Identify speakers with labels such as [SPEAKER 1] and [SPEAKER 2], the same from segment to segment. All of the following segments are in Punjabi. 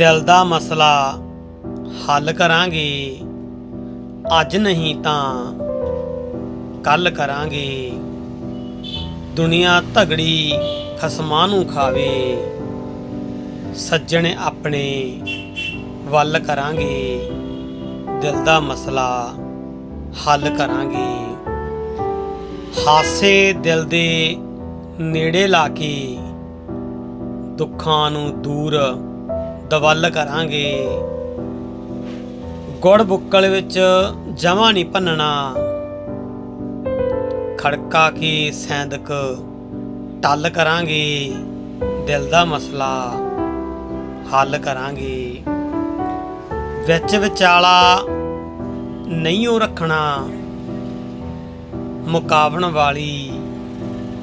[SPEAKER 1] ਦਿਲ ਦਾ ਮਸਲਾ ਹੱਲ ਕਰਾਂਗੇ, ਅੱਜ ਨਹੀਂ ਤਾਂ ਕੱਲ ਕਰਾਂਗੇ। ਦੁਨੀਆ ਧਗੜੀ ਖਸਮਾਂ ਨੂੰ ਖਾਵੇ, ਸੱਜਣ ਆਪਣੇ ਵੱਲ ਕਰਾਂਗੇ। ਦਿਲ ਦਾ ਮਸਲਾ ਹੱਲ ਕਰਾਂਗੇ। ਹਾਸੇ ਦਿਲ ਦੇ ਨੇੜੇ ਲਾ ਕੇ ਦੁੱਖਾਂ ਨੂੰ ਦੂਰ ਦਵਲ ਕਰਾਂਗੇ। ਗੁੜ ਬੁੱਕਲ ਵਿੱਚ ਜਮਾ ਨਹੀਂ ਭੰਨਣਾ। ਖੜਕਾ ਕੇ ਸੈਂਦਕ ਟੱਲ ਕਰਾਂਗੇ। ਦਿਲ ਦਾ ਮਸਲਾ ਹੱਲ ਕਰਾਂਗੇ। ਵਿੱਚ ਵਿਚਾਲਾ ਨਹੀਂ ਉਹ ਰੱਖਣਾ। ਮੁਕਾਵਣ ਵਾਲੀ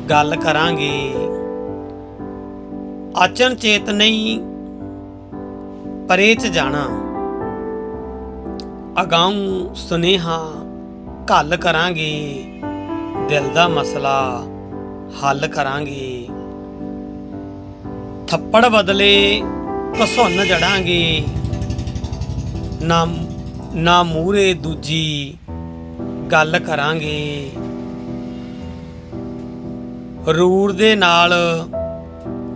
[SPEAKER 1] ਗੱਲ ਕਰਾਂਗੇ। ਅਚਨ ਚੇਤ ਨਹੀਂ ਪਰੇ ਚ ਜਾਣਾ। ਅਗਾਊਂ ਸੁਨੇਹਾ ਘੱਲ ਕਰਾਂਗੇ, ਦਿਲ ਦਾ ਮਸਲਾ ਹੱਲ ਕਰਾਂਗੇ। ਥੱਪੜ ਬਦਲੇ ਘਸੁੰਨ ਜੜਾਂਗੇ। ਨਾ ਨਾ ਮੂਰੇ ਦੂਜੀ ਗੱਲ ਕਰਾਂਗੇ। ਰੂਰ ਦੇ ਨਾਲ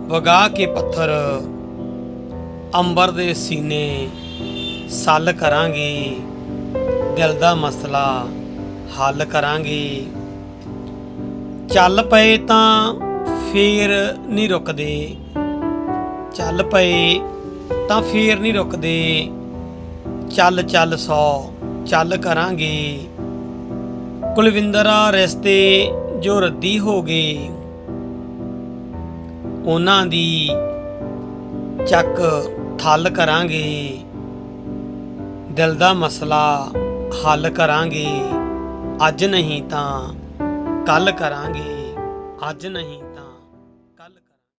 [SPEAKER 1] ਵਗਾ ਕੇ ਪੱਥਰ ਅੰਬਰ ਦੇ ਸੀਨੇ ਸੱਲ ਕਰਾਂਗੇ, ਦਿਲ ਦਾ ਮਸਲਾ ਹੱਲ ਕਰਾਂਗੇ। ਚੱਲ ਪਏ ਤਾਂ ਫੇਰ ਨਹੀਂ ਰੁਕਦੇ, ਚੱਲ ਪਏ ਤਾਂ ਫੇਰ ਨਹੀਂ ਰੁਕਦੇ। ਚੱਲ ਚੱਲ ਸੌ, ਚੱਲ ਕਰਾਂਗੇ। ਕੁਲਵਿੰਦਰਾ ਰਿਸ਼ਤੇ ਜੋ ਰੱਦੀ ਹੋ ਗਏ, ਉਹਨਾਂ ਦੀ ਚੱਕ ਥੱਲ ਕਰਾਂਗੇ। ਦਿਲ ਦਾ ਮਸਲਾ ਹੱਲ ਕਰਾਂਗੇ। ਅੱਜ ਨਹੀਂ ਤਾਂ ਕੱਲ ਕਰਾਂਗੇ। ਅੱਜ ਨਹੀਂ